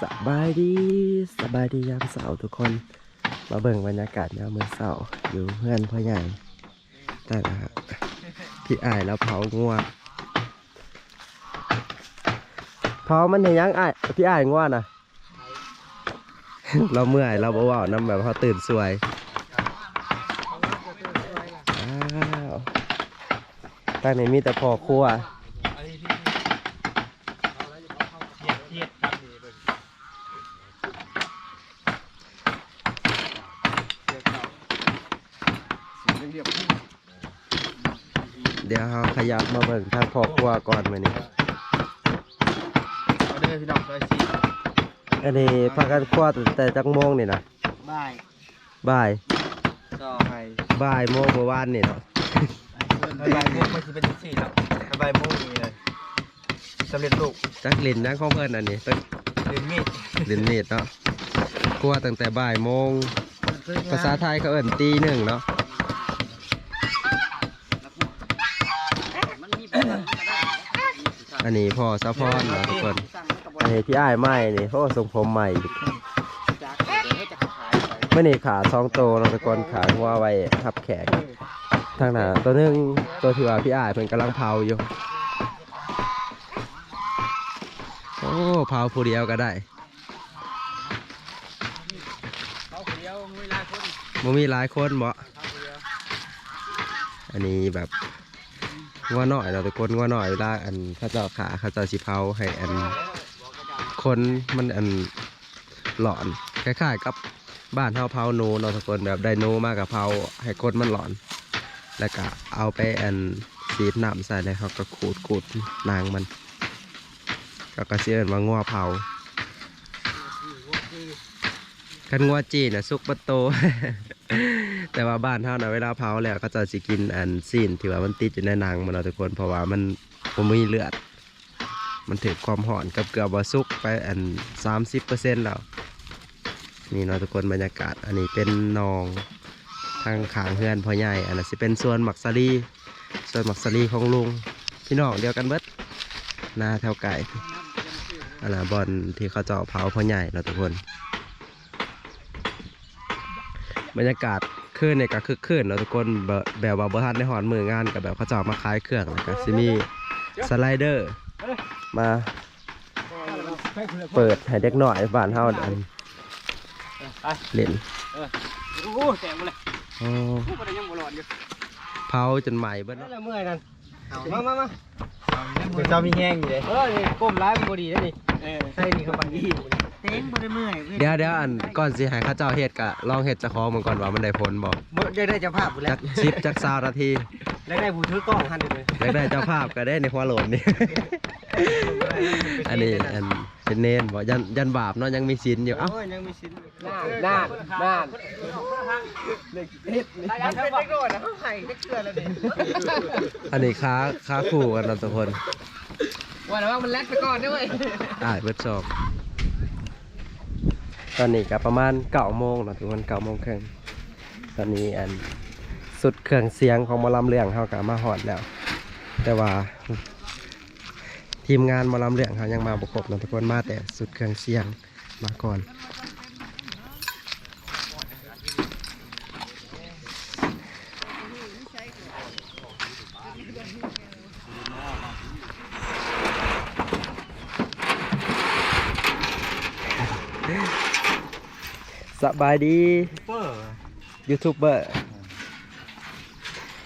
สบายดีสบายดียามเสาร์ทุกคน มาเบิ่งบรรยากาศยามมื้อเสาร์อยู่เพื่อนพ่อใหญ่แต่ละพี่อายแล้วเผางัวเผามันเห็นยังอายพี่อายงัวน่ะเราเมื่อยเราเบ่เว้านํแบบเขาตื่นสวยอ้าวตั้งนี้มีแต่พอครัว เดี๋ ยวเราขยับมาเบิ่งทางพ่อครัวก่อนมื้อนี้เอาเด้อพี่น้องซอยสี่อันนี้พากันครัวตั้งแต่จักโมงนี่นะบ่ายบ่ายต่อไปบ่ายโมงเมื่อวานนี่เนาะบ่ายโมงมันจะเป็นสี่แล้วบ่ายโมงนี่เลยสำเร็จลูกจักลินยังของเพิ่นอันนี้ต้องเรียนมีดลินเนตเนาะครัวตั้งแต่บ่ายโมง ภาษาไทยเขาเอิ้นตีหนึ่งเนาะ อันนี้พ่อสะพอนเนาะทุกคนอันนี้พี่อ้ายใหม่นี่โอ้ทรงผมใหม่อีกเมื่อนี้ขาสองโตวเนาะทุกคนขางัวไว้ทับแขกทางหน้าตัวหนึงตัวที่ว่าพี่อ้ายเพิ่นกำลังเผาอยู่โอ้เผาผู้เดียวก็ได้เขาคนเดียวมือลายคนบ่มีหลายคนบ่อันนี้แบบ งัวหน่อยเราะทุกนงัวหน่อยเวลาอันเขาเจ้าขาเขาเจ้าสิเผาให้อันคนมันอันหลอนคล้ายๆกับบ้านเฮาเผาหนูเนาะทุกคนแบบได้หนูมากกับเผาให้คนมันหลอน แล้วก็เอาไปอันสีน้ำใส่แล้วเขาก็ขูดขูดนางมัน ก็กระเสียนว่างัวเผาคันงัวจีน่ะสุกประโต แต่ว่าบ้านเฮาน่ะเวลาเผาแล้วก็จะสิกินอันซีนที่ว่ามันติดอยู่ในหนังมันเนาะทุกคนเพราะว่ามันบ่มีเลือด มันถึกความหอนกับเกลือบ่สุกไปอัน30%แล้วนี่เนาะทุกคนบรรยากาศ อันนี้เป็นหนองทางขางเฮือนพ่อใหญ่ อันนั้นสิเป็นส่วนหมักซารีส่วนหมักซารีของลุงพี่น้องเดียวกันเบิดหน้าแถวไก่อันน่ะบอลที่เขาเจาะเผาพ่อใหญ่เนาะทุกคน บรรยากาศ คืนเนี่ยก็คือคืนเนาะทุกคนแบบแบบว่าบ่ทันได้หอนมืองานกับแบบเขาเจาะมาขายเครื่องแล้วก็สิมีสไลเดอร์ มาเปิดให้เด็กหน่อยบ้านเฮาอันไปเล่นโอ้โหแสงมาเลยโอ้โอ้ก็ได้ยังบ่หลอนอยู่เผาจนใหม่เบิดนั่นเนาะแหละเมื่อยนั่นมามามาเจ้ามีแห้งอยู่เลยเออนี่ก้มร้ายมันบ่ดีแล้วนี่ใช่นี่เขาบังยี่ เต้งบ่ได้เมื่อยว้เดี๋ยวเดี๋ยวอันก่อนสิให้เขาเจ้าเฮ็ดก็ลองเฮ็ดเจะของมันก่อนว่ามันได้ผลบ่บ่ได้ได้เจ้าภาพอยู่แล้จัวกชิปจักซาวนาทีแล้วได้ผู้ถือกล้องหันเลยอยากได้เจ้าภาพก็ได้ในหัวโหลดนี่ อันนี้อันเป็นเนนบ่ยันยันบาปเนาะยังมีศีลอยู่เอ้าโอ้ยยังมีชิ้นน่านน่านน่านเล็กเฮ็ดนี่มันเป็นเล็กน้อยนะเขาให้เล็กเกลือแล้วนี่อันนี้ค้าค้าคู่กันเราทุกคนว่าแต่ว่ามันแลดไปก่อนด้วยอ่าเบิดสอบ ตอนนี้ก็ประมาณเก้าโมงเนาะทุกคนเก้าโมงครึ่งตอนนี้อันสุดเครื่องเสียงของมอลำเรื่องเขากับมาหอดแล้ว แต่ว่า ทีมงานมอลำเรื่องเขายังมาบุกบเนาะทุกคนมาแต่สุดเครื่องเสียงมาก่อน ส บายดีเปอร์ยูทูบเบอร์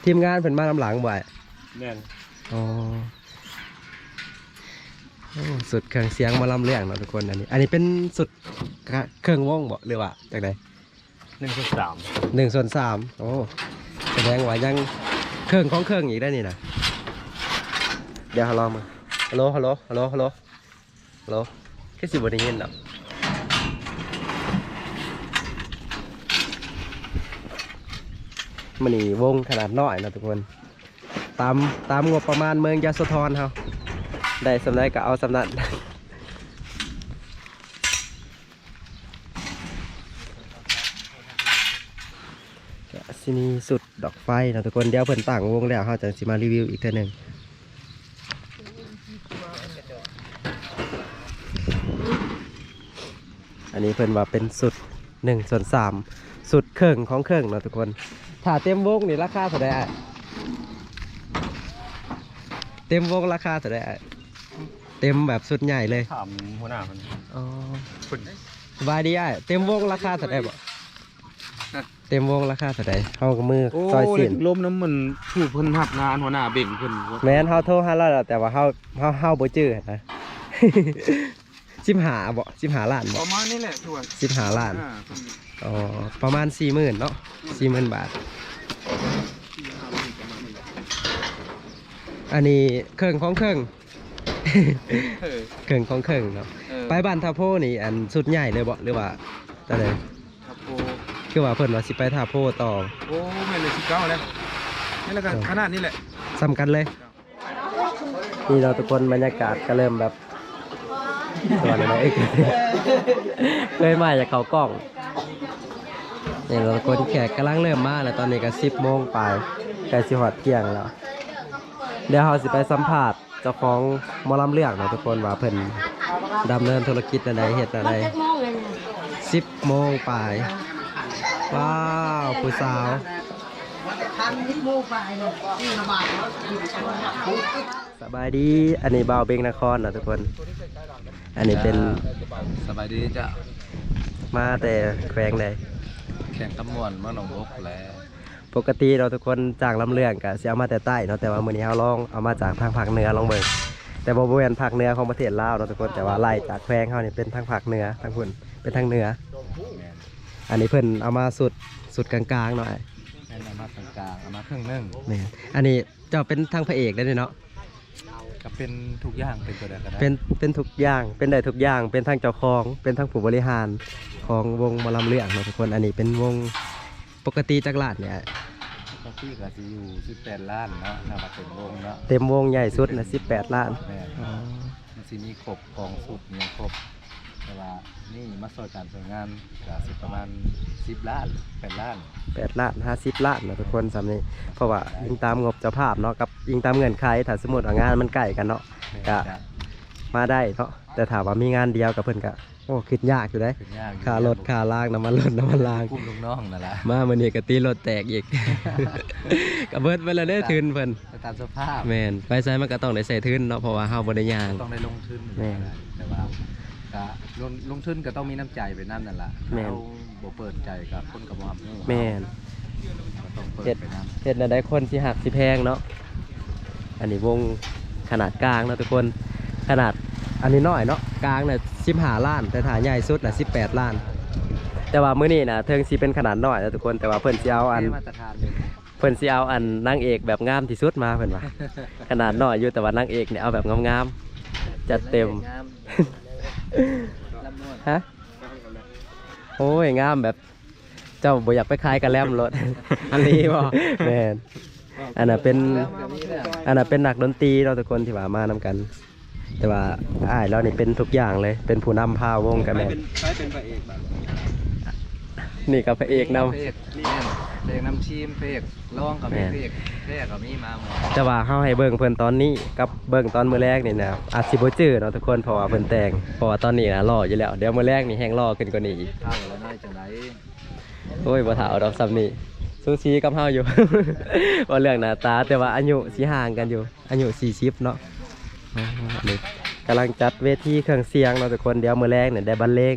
ทีมงานเพิ่นมาลำหลังบ่อยแม่นอ๋อโอ้สุดเครื่องเสียงหมาลำเรื่องเนาะทุกคนอันนี้ อันนี้เป็นสุดเครื่องวงบ่หรือว่าจากใดหนึ่งจุดสามหนึ่งส่วนสามโอ้แสดงว่ายังเครื่องของเครื่องอีกได้นี่นะเดี๋ยวเราลองมาฮัลโหลฮัลโหลฮัลโหลฮัลโหลฮัลโหลแค่สิบวันได้ยินเนา มันนี่วงขนาดน้อยนะทุกคน ตามตามงบประมาณเมืองยาโสธรเขาได้สำนักก็เอาสำนักสินีสุดดอกไฟนะทุกคนเดี๋ยวเพิ่นต่างวงแล้วเขาจะสิมารีวิวอีกเท่านึงอันนี้เพิ่นว่าเป็นสุดหนึ่งส่วนสามสุดเครื่องของเครื่องนะทุกคน ถ้าเต็มวงนี่ราคาเท่าไหร่อะเต็มวงราคาเท่าไหร่อะเต็มแบบสุดใหญ่เลยถามหัวหน้ามันอ๋อคุณสบายดีอะเต็มวงราคาเท่าไหร่บ่เต็มวงราคาเท่าไหร่เฮากับมือโอ้ซอยยสินลมน้ำมันผู้เพิ่นหับงานหัวหน้าเบ่งเพิ่นแม่นเฮาโทรหาเราแล้วแต่ว่าเฮาเฮาเฮาบ่จื้อนะ สิบหาบ่สิบหาล้านปบ่ระมาณนี้แหละทุกคนสิบหาล้านอ่าเพิ่นอ๋อประมาณสี่หมื่นเนาะสี่หมื่นบาทอันนี้เครื่องของเครื่อง เออเครื่องของเครื่องเนาะเออไปบ้านท่าโพนี่อันสุดใหญ่เลยบ่หรือว่าตะเลยครับโอ้คือว่าเพิ่นว่าสิไปท่าโพต่อโอ้แม่นเลยสิบเก้าแล้วนี่แหละกันขนาดนี้แหละสำคัญเลย นี่เราทุกคนบรรยากาศก็เริ่มแบบ สวนอะไรเอ้ยเคยมาจากเขากล้องนี่เราทุกคนแขกกำลังเริ่มมาแล้วตอนนี้ก็สิบโมงไปใกล้สิหอดเที่ยงแล้ว เดี๋ยวเราสิไปสัมภาษณ์เจ้าของมอลำเรื่องเนาะทุกคนว่าเพิ่นดำเนินธุรกิจอะไรเฮ็ดอะไรจักโมงเลยเนี่ยสิบโมงไปว้าวผู้สาว สบายดี อันนี้บ่าวเบงนครเนาะทุกคน อันนี้เป็นสบายดีจ้ะมาแต่แขวงใดแข่งตำมวนเมื่อหนองบกแล้วปกติเราทุกคนจากลำเรื่องก็สิเอามาแต่ใต้เนาะแต่ว่ามื้อนี้เฮาลองเอามาจากทางภาคเหนือลองเบิ่งแต่บ่แม่นภาคเหนือของประเทศลาวเนาะทุกคนแต่ว่าไล่จากแขวงเฮานี่เป็นทางภาคเหนือทางพุ่นเป็นทางเหนือ อันนี้เพิ่นเอามาสุดสุดกลางๆหน่อย แม่นเอามากลางๆเอามาครึ่งหนึงแม่นอันนี้เจ้าเป็นทางพระเอกได้เนาะ ก็เป็นทุกอย่างเป็นตัวใดก็ได้เป็นเป็นทุกอย่างเป็นได้ทุกอย่างเป็นทางเจ้าของเป็นทางผู้บริหารของวงหมอลำเรื่องเนาะทุกคนอันนี้เป็นวงปกติจักรลาดเนี่ยปกติก็สิอยู่18ล้านเนาะถ้าว่าเป็นวงเนาะเต็มวงใหญ่สุดนะ18ล้านแม่นมันสิมีครบกองสุดมีครบ แต่ว่านี่มาสอยการสวยงานก็สิประมาณ10ล้าน8ล้าน 8ล้าน50ล้านเนาะทุกคนสำนี้เพราะว่ายิงตามงบเจ้าภาพเนาะกับยิงตามเงื่อนไขถ้าสมมติว่างานมันใกล้กันเนาะแม่นก็จ้ะมาได้เนาะแต่ถามว่ามีงานเดียวกับเพิ่นก็โอ้คิดยากอยู่เด้ขึ้นยากอยู่ ค่ารถค่าล่างน้ำมันรถน้ำมันล่างกลุ่มลูกน้องนั่นแหละมามื้อนี้ก็ตีรถแตกอีกก็เบิดไปแล้วเด้อทุนเพิ่นแต่ตามสภาพแม่นไปไสมันก็ต้องได้ใส่ทุนเนาะเพราะว่าเฮาบ่ได้ย่าง ต้องได้ลงทุนแม่น แต่ว่า ก็ลงลงทุนก็ต้องมีน้ำใจไปนั่นนั่นแหละแม่น เราบ่เปิดใจกับคนกับความรู้แม่น ก็ต้องเปิดเฮ็ดไปนั่นเฮ็ดแนวใดคนสิหักสิแพงเนาะ อันนี้วงขนาดกลางเนาะทุกคน ขนาดอันนี้น้อยเนาะกลางน่ะ15ล้าน แต่ถ้าใหญ่สุดน่ะ18ล้าน แต่ว่ามื้อนี้น่ะเทิงสิเป็นขนาดน้อยนะทุกคนแต่ว่าเพิ่นสิเอาอันมาตรฐานเลยเพิ่นสิเอาอันนางเอกแบบงามที่สุดมาเพิ่นว่า ขนาดน้อยอยู่แต่ว่านางเอกเนี่ยเอาแบบงามๆจัดเต็ม งามลำนวน ฮะโอ้ยงามแบบ เจ้าบ่อยากไปขายกันแล้วรถ อันนี้บ่แม่นอันน่ะเป็นอันนั้นเป็นนักดนตรีเราทุกคนที่ว่ามานำกัน แต่ว่าอ้ายเรานี่เป็นทุกอย่างเลยเป็นผู้นำพาวงกันแม่นใช้เป็นพระเอกแบบ นี่กับพระเอกนพระเอกแม่นพระเอกนำทีมพระเอกร้องกับมีแม่นพระเอกพระเอกกับมีมาหมดำแต่ว่าเฮาให้เบิ่งเพิ่นตอนนี้กับเบิ่งตอนมื้อแรกนี่นะอาจสิบ่จื้อเนาะทุกคนเพราะว่าเพิ่นแต่งเพราะว่าตอนนี้นะรออยู่แล้วเดี๋ยวมื้อแรกนี่แฮงรอขึ้นกว่านี้อีกเท่าแล้วน้อยจังไดโอ้ยบ่ถาวดอกซ้ำนี่สูสีกับเฮาอยู่ ว่าเรื่องหน้าตาแต่ว่าอายุสิห่างกันอยู่อายุ40เนาะอ๋อนี่กำลังจัดเวทีเครื่องเสียงเนาะทุกคนเดี๋ยวมื้อแรกเนี่ยได้บรรเลง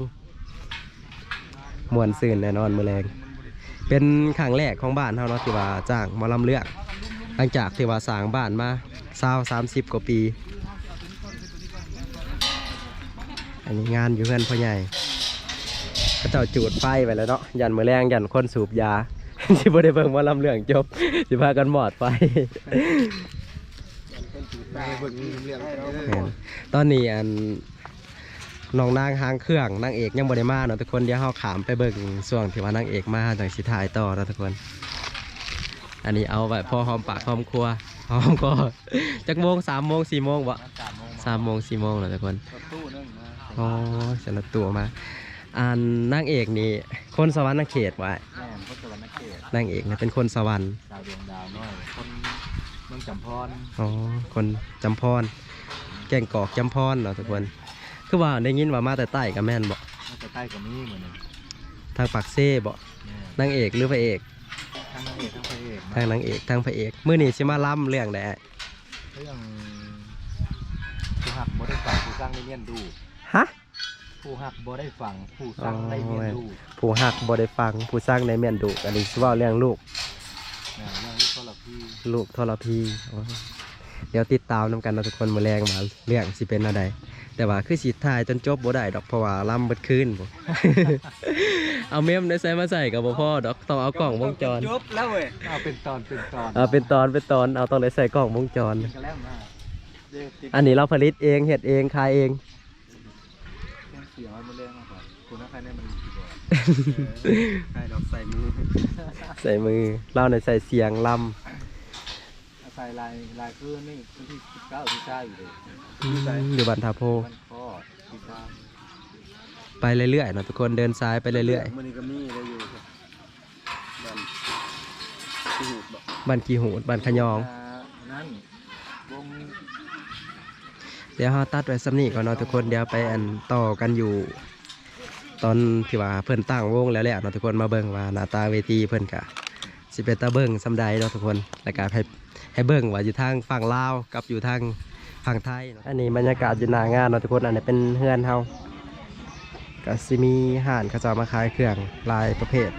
ม่วนซื่นแน่นอนมื้อแรกเป็นครั้งแรกของบ้านเฮาเนาะที่ว่าจ้างหมอลำเลือกหลังจากที่ว่าสร้างบ้านมาสาวสามสิบกว่าปี อันนี้งานอยู่เพื่อนพ่อใหญ่เขาเจ้าจูดไฟไปแล้วเนาะยันมือแรงยันคนสูบยาที่บ่ได้เบิ่งหมอลำเรื่องจบสิพากันหมอดไฟไปเบิ่งเรื่องแม่นตอนนี้อัน น้องนางหางเครื่องนางเอกยังบ่ได้มาเนาะทุกคนเดี๋ยวเฮาขามไปเบิ่งช่วงที่ว่านางเอกมาจังสิถ่ายต่อเนาะทุกคน อันนี้เอาไว้พอหอมปากหอมครัวหอมก็จักโมงสามโมงสี่โมงบ่สามโมงสามโมงสี่โมงแล้วทุกคนรถตู้นึงนะอ๋อสารบตัวมาอันนางเอกนี่คนสวรรค์นเขตไว้แม่นพุทธวรรณเขตนางเอกเนี่ยเป็นคนสวรรค์ดาวดวงดาวน้อยคนเมืองจำพรอ๋อคนจำพรแก่งกอกจำพรเนาะทุกคน คือว่าได้ยินว่ามาแต่ใต้กับแม่นบอกแมันจะใกล้กับนี้เหมือนกันทางปากเซ่บ่แม่นางเอกหรือพระเอกทั้งนางเอกทั้งพระเอกทางนางเอกทางพระเอกมื้อนี้สิมาล่ำเรื่องใดเรื่องผู้หักบ่ได้ฟังผู้สร้างได้เรียนดูฮะผู้หักบ่ได้ฟังผู้สร้างได้เรียนดูผู้ฮักบ่ได้ฟังผู้สร้างในแม่นดุอันนี้สิเว้าเรื่องลูกนะเรื่องที่เขาหลับพี่ลูกทรพีโอ้ยเดี๋ยวติดตามนำกันนะทุกคนมื้อแรงมาเรื่องสิเป็นอะไร แต่ว่าคือสิถ่ายจนจบบ่ได้ดอกเพราะว่าล่ำเบิดคืนบ่ เอาเมมได้ใส่มาใส่กับบ่พอดอกต้องเอากล่องวงจรจบแล้วเว้ยเอาเป็นตอนเป็นตอนเอาเป็นตอนเป็นตอนเอาต้องได้ใส่กล่องวงจรกันแล้วนะเดี๋ยวติดอันนี้เราผลิตเองเฮ็ดเองขายเองเสียงมันเรื่องมากกว่าคุณนักใครเนี่ยมันกี่บ่ใครดอกใส่มือ ใส่มือเราในใส่เสียงลใส่ลายลายคือนี่คือที่เก้าที่เก้าอยู่เลยำอยู่บันทาโพ มันข้อที่เก้าไปเรื่อยๆเนาะทุกคนเดินซ้ายไปเรื่อยมันนี่ก็มีได้อยู่บ้านที่หูดบอกๆบันกีหูดบันขยองานั่นวงเดี๋ยวเราตัดไว้สำนีก่อนเนาะทุกคนเดี๋ยวไปอันต่อกันอยู่ ตอนที่ว่าเพิ่นตั้งวงแล้วแหละเนาะทุกคนมาเบิ่งว่าหน้าตาเวทีเพิ่นกะสิเป็นตาเบิ่งสำใดเนาะทุกคนแล้วก็ให้ ให้เบิ่งว่าอยู่ทางฝั่งลาวกับอยู่ทางฝั่งไทย อันนี้บรรยากาศอยู่หน้างานเนาะทุกคนอันนี้เป็นเฮือนเฮาก็สิมีห่านเขาจะเอามาขายเครื่องลายประเภท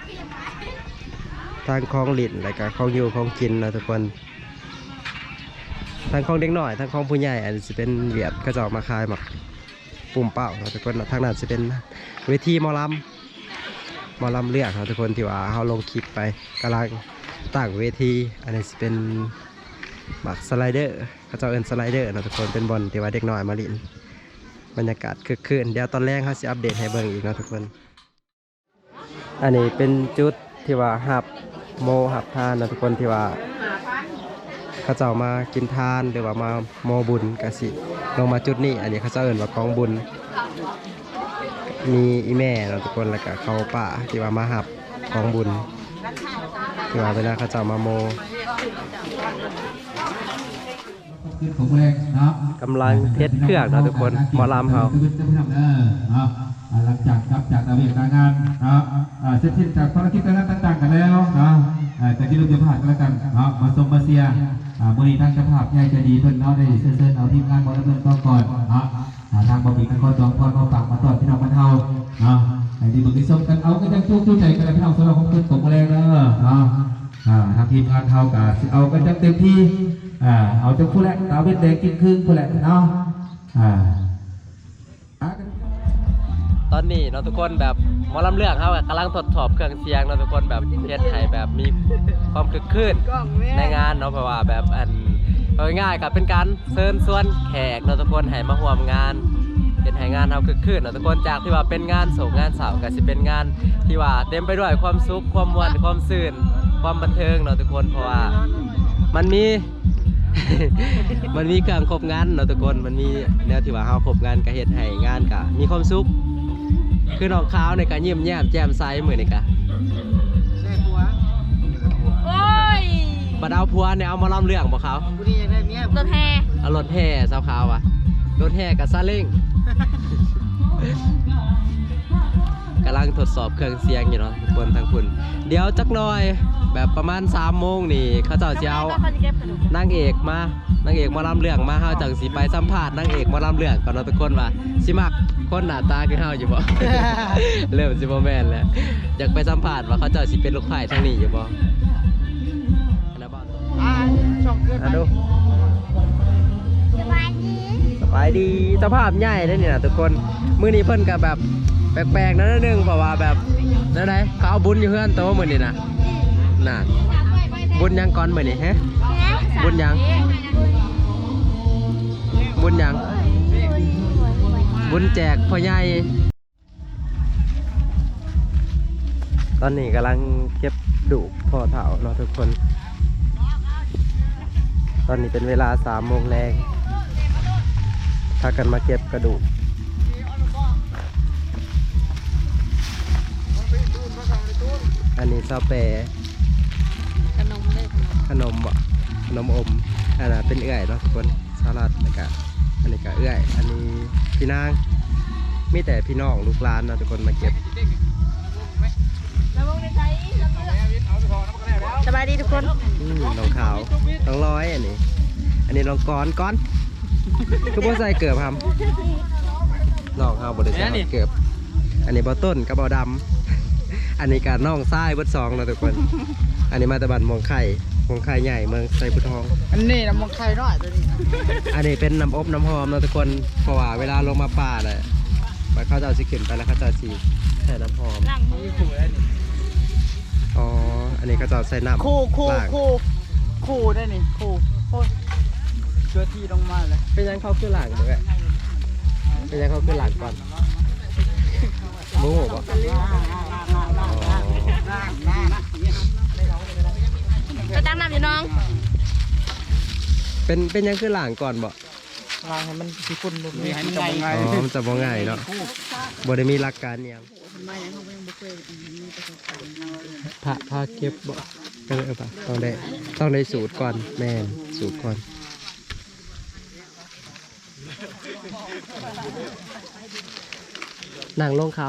ทางของหลินแล้วก็ของอยู่ของกินเนาะทุกคนทางของเด็กหน้อยทางของผู้ใหญ่อันนี้สิเป็นเวียดเขาจะเอามาขายหมักปุ่มเป้าเนาะทุกคนทางนั้นจะเป็นเวทีมอลำมอลำเลือกเนาะทุกคนที่ว่าเขาลงคลิปไปกำลังตั้งเวที อันนี้จะเป็น บักสไลเดอร์เขาจะเอินสไลเดอร์นะทุกคนเป็นบอลที่ว่าเด็กน้อยมาลินบรรยากาศคึกคืนเดี๋ยวตอนแรกเขาจะอัปเดตให้เบิ่งอีกนะทุกคน อันนี้เป็นจุดที่ว่าหับโมหับทานนะทุกคนที่ว่าเขาเจ้ามากินทานหรือว่ามาโมบุญกสิลงมาจุดนี้ อันนี้เขาเจ้าเอินว่ากองบุญ มีอีแม่เราะทุกคนแล้วก็เขาป่าที่ว่ามาหับกองบุญที่ว่าเวลาเขาเจ้ามาโม ของแรงเนาะ กำลังเทสเครื่องเนาะทุกคนหมอลำเขาเออเนาะอ่าหลังจากกลับจากตะเวนการงานเนาะอ่าเสร็จสิ้นจากภารกิจการงานต่างๆกันแล้วเนาะอ่าแต่ที่เราจะผ่านกันแล้วกันเนาะมาส่งมาเสียอ่ามือนี้ทางเจ้าภาพใหญ่ใจะดีเพิ่นเนาะได้เชิญๆเอาทีมงานบอลเพิ่นต่อก่อนเนาะอ่าทางบอบีกันก็จองพรมาฝากมาตอดพี่น้องบ้านเฮาเนาะไอ้ที่เบิ่งที่ชมกันเอาก็ยังสู้สู้ใจกันแล้วพี่น้องสำหรับของเพิ่นตกมาแรงเด้อเนาะ อ่าทางทีมงานเฮาก็สิเอากันจังเต็มที่อ่าเอาจังผู้แรกตาเบ็ดแดงกินครึ่งผู้แรกเนาะอ่าตอนนี้เนาะทุกคนแบบหมอลำเลือกเขากำลังทดสอบเครื่องเสียงเนาะทุกคนแบบเทสไห้แบบมีความคึกคืนกล้องแม่ในงานเนาะเพราะว่าแบบอันเอาง่ายๆกับเป็นการเชิญชวนแขกเนาะทุกคนให้มาร่วมงานเป็นให้งานเฮาคึกคืนเนาะทุกคนจากที่ว่าเป็นงานโศกงานเสาร์ก็สิเป็นงานที่ว่าเต็มไปด้วยความสุขความมวลความซื่น ความบันเทิงเนาะทุกคนเพราะว่า มันมี มันมีการครบงานเนาะทุกคนมันมีแนวที่ว่าเฮาครบงานก็เฮ็ดให้งานก็มีความสุขคือน้องขาวในการยิ้มแย้มแจ่มใสมื้อนี้ก็แม่ผัวโอ้ยบัดเอาผัวเนี่ยเอามาล่ำเรื่องบ่เขากูนี่ยังได้เมียรถแห่เอารถแห่สาวขาววะรถแห่กับซาเล้งกำลังทดสอบเครื่องเสียงอยู่เนาะทุกคนทั้งคุณ เดี๋ยวจักหน่อย แบบประมาณ3ามโมงนี่เขาเจ้าสิเอาเขาจะเก็บกระดูกนางเอกมานางเอกมาลำเรื่องมาเฮาจังสิไปสัมภาษณ์นางเอกมาลำเรื่องก่อนเนาะทุกคนว่าสิมักคนหน้าตาคือเฮาอยู่บ่ เริ่มสิบ่แม่นแล้วอยากไปสัมภาษณ์ว่าเขาเจ้าสิเป็นลูกไผ่ทางนี้อยู่บ่อันนั้นบ่อ่าช่องเกินอะดูสบายดีสภาพใหญ่ได้อนี่นะทุกคนมื้อนี้เพิ่นก็แบบแปลกๆนะนิดนึงเพราะว่าแบบนั่นไดเขาเอาบุญอยู่เฮือนโตมื้อนี้นะ น่ะบุญยังก่อนเหมือนี้ฮะบุญยังบุญยังบุญแจกพ่อใหญ่ตอนนี้กำลังเก็บดูพ่อเฒ่าเนาะทุกคน ตอนนี้เป็นเวลาสามโมงแรงพากันมาเก็บกระดูกอันนี้ซาเปขนมเลยข นมขนมบ่ขนมอมอันนั้นเป็นเอื้อยเนาะทุกคนสลัดแล้วก็อันนี้ก็เอื้อย อันนี้พี่นางมีแต่พี่น้องลูกหลานเนาะทุกคนมาเก็บสบายดีทุกคนอืมรองขาวรองร้อยอันนี้ อันนี้รองก้อนก้อนคือบ่ใส่เกือบครับน้องเฮาบ่ได้ใส่เกือบ อันนี้บ่ต้นกับบ่ดำอันนี้ก็น้องทรายเบิดสองเนาะทุกคน อันนี้มาตะบันมองไข่ มองไข่ใหญ่เมืองไซพุทองอันนี้น้ำมันไข่น้อยตัวนี้อันนี้เป็นน้ำอบน้ำหอมเนาะทุกคนเพราะว่าเวลาลงมาป่าเลยไปเขาจะเอาสิขึ้นไปแล้วเขาจะเอาสีใส่น้ำหอมล้างมืออ๋ออันนี้ก็จะเอาใส่น้ำคู่คู่ล้างคู่คู่ได้นี่คู่โอ้ยเชื่อที่ลงมาเลยเป็นยังเขาคือหลังมึงอะเป็นยังเขาคือหลังก่อนมูหูปะอ๋อ ไปตั้งน้ำอยู่น้อง เป็นเป็นยังคือหลังก่อนบ่วางให้มันสิคุณลงนี่ให้มันจับไงอ๋อมันจะบ่ง่ายเนาะบ่ได้มีหลักการอิหยังพระพระเก็บบ่เออเออปะต้องได้ต้องได้สูตรก่อนแม่นสูตรก่อนนั่งลงเขา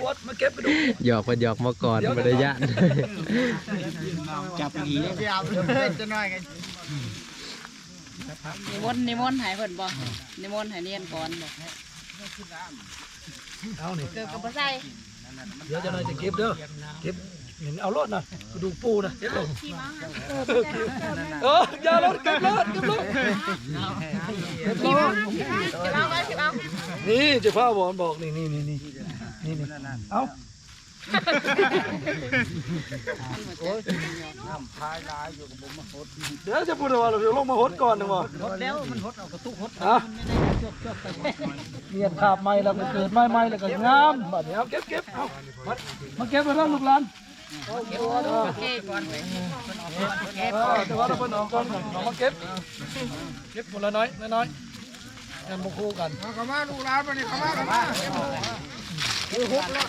บวชมาเก็บไปดูหยอกไปหยอกมาก่อนบ่ได้ยานจับดีเลยจับเลยจะน้อยกันนิมนต์นิมนต์ใหายเพิ่นบ่นิมนต์ใหายเนียนก่อนบ่เอานี่เกิดกับบ่ใส่เดี๋ยวจะหน่อยจะเก็บเด้อเก็บ เห็นเอารถนะกระดูกปูนะเก็บลงเอออย่ารถเก็บรถเก็บรถที่มาเอาไว้ที่เอานี่เจะพ่อบอกบอกนี่นี่นี่นี่นี่นี่เอาเดี๋ยวจะพูดว่าเราเดี๋ยวลงมาหดก่อนนะวะแล้วมันหดเอากระตุกหดอะเรียนขาบไม้แล้วก็เกิดไม้ไม้แล้วก็งามบัดนี้เอาเก็บเก็บเอามามาเก็บไปแล้วลูกหลาน โอเคก่อนเออแต่ว่าเราเป็นน้องก่อนเอามาเก็บเก็บคนละน้อยน้อยกันบุคู่กันเข้ามาลูกหลานมาดิเขามาเขามามือหุบแล้ว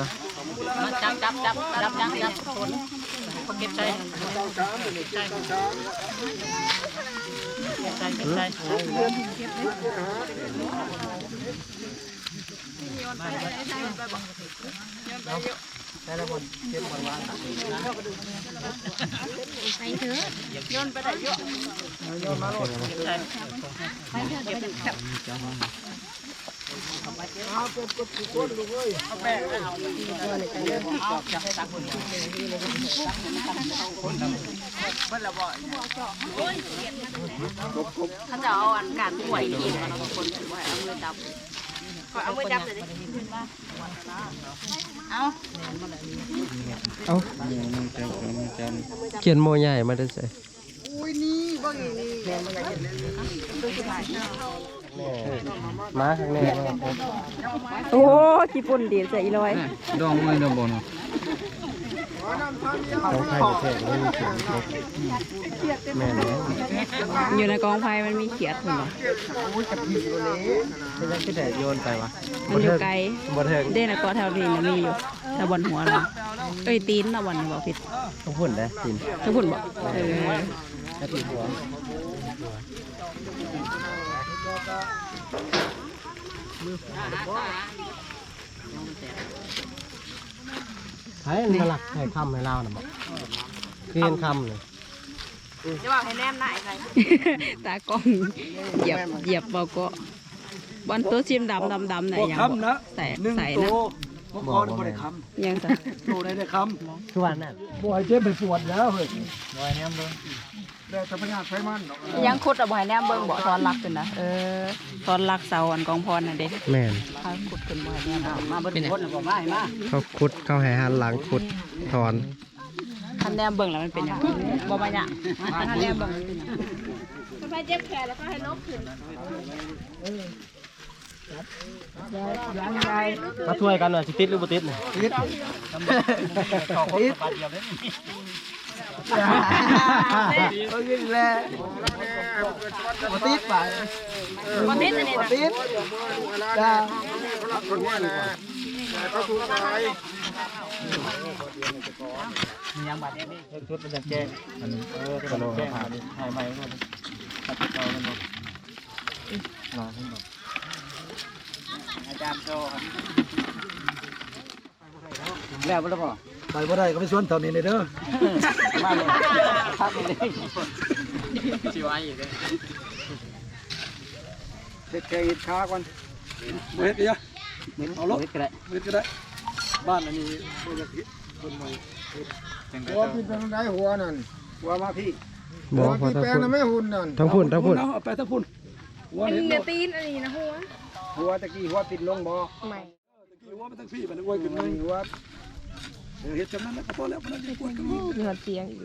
นะจับจับจับจับจับจับคนเก็บใจใจเก็บใจเก็บใจ แต่ละคนเก็บวัวันไปเถอะโยนไปได้เยอะโยนมาโลดไปเถอะเดี๋ยวจับเอาเก็บกดกุ้นลูกเอ้ยเอาแป้งเอาเาจับตักคนคนเพิ่นละบ่อเขาจะเอาอันการป่วยที่นมาคนถือว่าเอามือดับ เอามือจับเลยดิเอาเอาเขียนโมใหญ่มาได้ใส่อุ้ยนี่บ้างนี่มาข้างในโอ้ขี้ปุ่นดีใส่อีลอยดองไม่ดองบนของ ใครจะแทงไม่มีเขียนเล็กแม่นแล้วอยู่ในกองไฟมันมีเขียดเหรอไม่ได้ที่ไหนโยนไปวะมันอยู่ไกลบ่เถิงเด่นก็แถวนี้นะมีอยู่แต่บนหัวเราเอ้ยตีนนะบนบอกผิดต้องพุ่นนะสินทุกคนบอกเออให้มา หลักให้คำให้เล่านะบอกคือเห็นคำเลยจะบอกให้แนมหน้าใครตากล้องเหยียบเหยียบบอกก็บอลตัวชิมดำดำดำไหนบอกยังคำนะใส่หนึ่งใส่โตนะ เมื่อก่อนบ่ได้คยังใส่ำโตได้ได้คทุกวันน่ะำบ่ให้เจ็บไปปวดแล้วเฮ้ยแล้วจะพยานไฟมันเนาะยังขุดเอาบ่ให้แนมเบิ่งบ่ทอนลักขึ้นนะเออทอนลักเสาอันกองพรน่ะเด้แม่นพาขุดขึ้นบ่ให้แนมเอามาเบิ่งคนน่ะบ่มาให้มาเขาขุดเข้าให้หันหลังขุดถอนคันแนมเบิ่งแล้วมันเป็นหยังบ่มาหยังคันแนมเบิ่งมันเป็นหยัง มาช่วยกันหน่อยสิติดหรือบ่ติดนี่ติดติดเอายิงแล้วบ่ติดไปบ่ติดอันนี้นะติดจ้าชุดมันจะแจ้งอันนี้เออก็ลงแจ้งอันนี้ให้ใหม่ก็ตัดต่อกันเนาะรอขึ้นบอกอา จารย์โชว์ครับแล้วบ่แล้วบ่ไปบ่ได้ก็ไปสวนแถวนี้เลยเด้อมาเลยครับเลยสิไว้อยู่เด้อเด็กเคยค้าก่อนบ่เฮ็ดอีหยังเอาลบก็ได้เฮ็ดก็ได้ บ้านอันนี้บ่อยากเฮ็ดคนใหม่หัวพี่เป็นได้หัวนั่นหัวมาพี่บหัอวกพอพี่ทั้งแปลงพุ่นนั่นไม่หุ่นนั่นทั้งพุ่นทั้งพุ่นเอาไปทั้งพุ่นหัวเห็นบ่หัว ตะกี้หัวปิดลงบ่หัวไปทั้งพี่มันอวยขึ้นมาหัวเออเฮ็ดจำนั้นแล้วก็พอแล้วมันได้กวนกันมีหัวเตียงอีก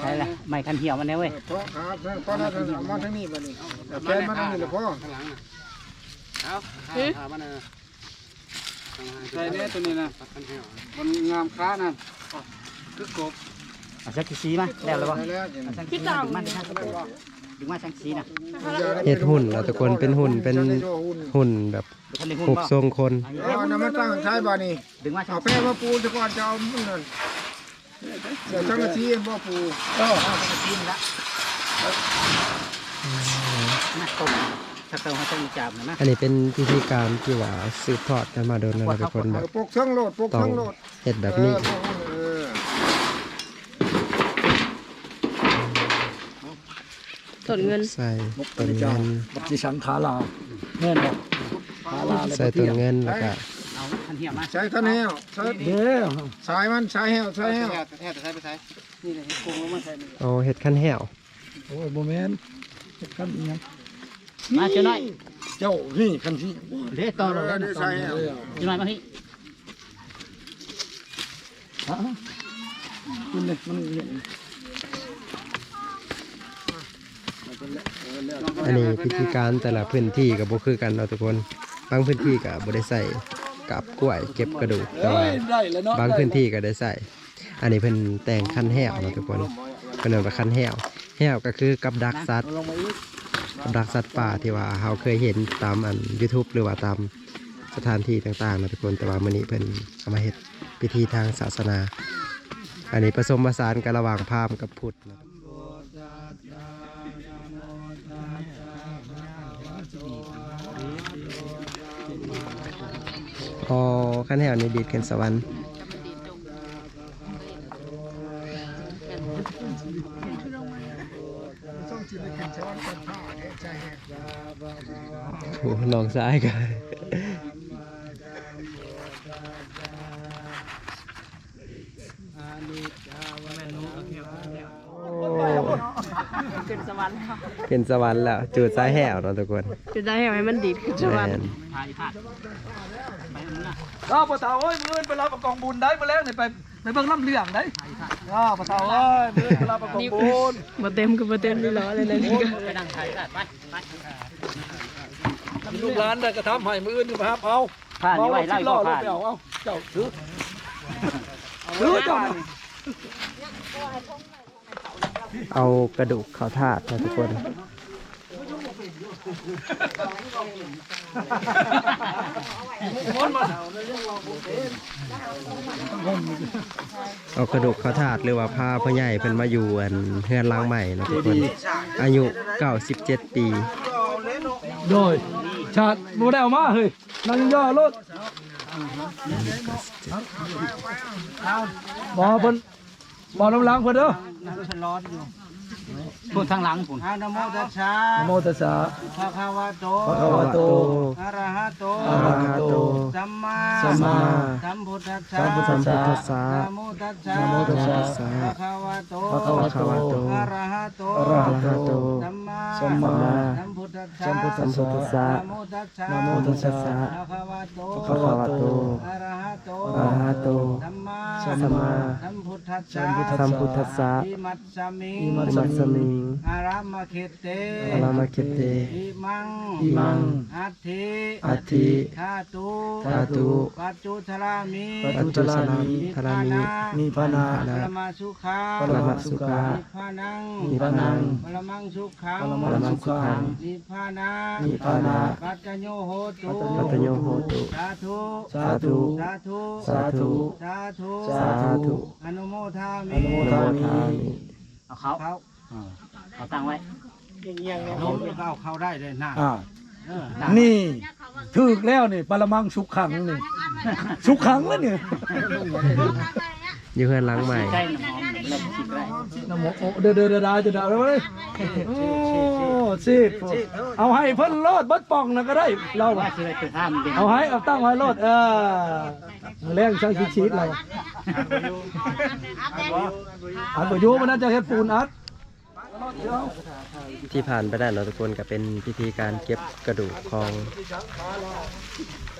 ใช่ละไม่คันเหี่ยวมันแน่เว้ยเพราะครับเพราะถ้าเอามาทางนี้บัดนี้เอาแปลงมาทางนี้เลยพ่อใช่เนี่ยตัวนี้นะมันงามค้านั่นคือกบเอาสักสีมาแล้วแล้วบ่ได้แล้วเอาสักสีมาดึงมัน ดึงมาสักสีนะเฮ็ดหุ่นเราทุกคนเป็นหุ่นเป็นหุ่นหุ่นแบบคันได้หุ่นรูปบ่ทรงคนเอาน้ำมันตั้งใช้บ่นี่ดึงมาสัเอากแปลงมาปูซะก่อนจะเอามุ่นนั่นเดี๋ยวจังกะทีบ่ปูสีละนะต้มถ้าเติมเขาต้องมีจามนะอันนี้เป็นพิธีการที่ว่าสืบทอดกันมาโดยนะเราทุกคนแบบเอาปลูกเครื่องโลดปลูกต้เคองรื่องโลดเฮ็ดแบบนี้ เออพวกหุ่นเออ ต้นเงินใส่ต้นเงินบักสิชันขาลาวแม่นบ่ขาลาวเลยใส่ต้นเงินแล้วก็เอาคันเหี่ยวมาใช้ข้าวเหนียวใช้เด้อสายมันสายแห้วสายแห้วนี่เลยกงลงมาใส่นี่เอาเฮ็ดขั้นแห้วโอ้ยบ่แม่นเฮ็ดกันอีหยังมาเจ้าน้อยเจ้านี่กันที่เด้ต่อเลยแล้วได้สายแห้วเจ้าน้อยมาพี่ฮะคุณนี่มันนี่ อันนี้พิธีการแต่ละพื้นที่ก็บ่คือกันเนาะทุกคน บางพื้นที่ก็บ่ได้ใส่กับกล้วยเก็บกระดูกแต่ว่าบางพื้นที่ก็ได้ใส่ อันนี้เพิ่นแต่งขั้นแห้วเนาะทุกคนเพิ่นเรียกว่าขั้นแห้วแห้วก็คือกับดักสัตว์กับดักสัตว์ป่าที่ว่าเราเคยเห็นตามอัน YouTube หรือว่าตามสถานที่ต่างๆเนาะทุกคนแต่ว่ามื้อนี้เพิ่นเอามาเฮ็ดพิธีทางศาสนา อันนี้ผสมผสานกันระหว่างพราหมณ์กับพุทธนะ พอขั้นแถวนี้ดีดขึ้นสวรรค์โอ้ลองซ้ายกัน ขึ้นส วรรค์เป็นสวรรค์แล้วจูดซ้ายแห่วเนาะทุกคนจะได้ให้มันดีดขึ้นสวรรค์แม่นถ่ายถ่ายไปมึงนะอ้าวปะเฒ่าเอ้ยมื้ออื่นไปรับประกองบุญได้มาแล้วนี่ไปไปเบิ่งน้ำเลี้ยงได้อ้าวปะเฒ่าเอ้ยมื้ออื่นไปรับประกองบุญบ่เต็มก็บ่เต็มนี่ล้อเลยเลยนี่ก็ไปนั่งถ่ายได้ไปไปลูกหลานได้กระทำให้มื้ออื่นก็ไปรับเอาผ่านนี่ไว้ไล่ล่ก็อรถผ่านไปเอาเอาเจ้าถือถือเจ้าน่ะ เอากระดูกเขาถาดนะทุกคน เอากระดูกเขาถาดหรือว่าพาพ่อใหญ่เพิ่นมาอยู่อันเฮือนหล้างใหม่นะทุกคน อายุ97ปี โดยชาติบ่ได้เอามาเฮ้ยนั่งย่อรถบ่เพิ่น บ่น้ำล้างเพิ่นเด้อนั่งรถร้อนอยู่พูดทางหลังพูดนะโมตัสสะนะโมตัสสะภะคะวะโตภะคะวะโตอะระหะโตอะระหะโตสัมมาสัมมาสัมพุทธัสสะสัมพุทธัสสะนะโมตัสสะนะโมตัสสะภะคะวะโตภะคะวะโตอะระหะโตอะระหะโตสัมมาสัมมา สัมพุทธัสสะสัมพุทธัสสะนะโมตัสสะนะโมตัสสะภะคะวะโตภะคะวะโตอะระหะโตอะระหะโตสัมมาสัมมาสัมพุทธัสสะสัมพุทธัสสะอิมัสสมิงอิมัสสมิงอารามะเขเตอะระมะเกเตอิมังอิมังอัตถิอัตถิธาตุธาตุปัจจุทรามิปัจจุทรามิธรามินิพพานาปรมาสุขาปรมัตสุขานิพพานังนิพพานังปรมังสุขังปรมังสุขังนิพพานานิพพานาปัจจโยโหตุปัตตโยโหตุสาธุสาธุสาธุสาธุสาธุสาธุอนุโมทาอมินุโมทามิเอาเขาเขาเอาตั้งไว้เงียงๆเนี่ยเอาเข้าได้เลยนะอ่าเออนี่ถูกแล้วนี่ปรมังสุขขังนี่สุขขังแล้วนี่อยู่เพื่อนหล้างใหม่ใช่ น้ำหมเริ่มชิมได้น้ำหมโอ้เดือดเดือดดาจะดาวเลยโอ้สิเอาให้เพิ่นโลดบัดป่องนะก็ได้ เราอะเอาให้เอาตั้งไว้โลดเออแรงช่างชีดเราอัดประยุมันน่าจะเฮ็ดปูนอัดที่ผ่านไปได้เนาะทุกคนก็เป็นพิธีการเก็บกระดูกของ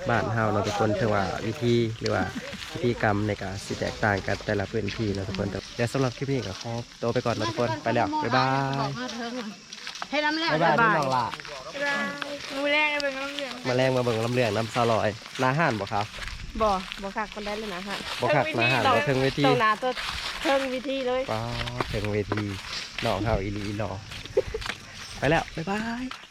บ้านเฮาเนาะทุกคนถือว่าวิธีหรือว่าพิธีกรรมในการสิแตกต่างกันแต่ละพื้นที่เนาะทุกคนแต่เดี๋ยวสำหรับคลิปนี้ก็ขอตัวไปก่อนเนาะทุกคนไปแล้วบ๊ายบายให้น้ำแรกบ๊ายบายพี่น้องล่ะมือแรกเป็นน้ำเหลืองมาแรงมาเบิ่งลำเลียงน้ำซาลอยนาห่านบ่ครับบ่บ่คักคนได้เลยนะฮะบ่คักนาห่านบ่ถึงเวทีต้องนาตัวเทิงวิธีเลยป้าถึงเวทีน้องเฮาอีหลีอีหลอไปแล้ว บ๊ายบาย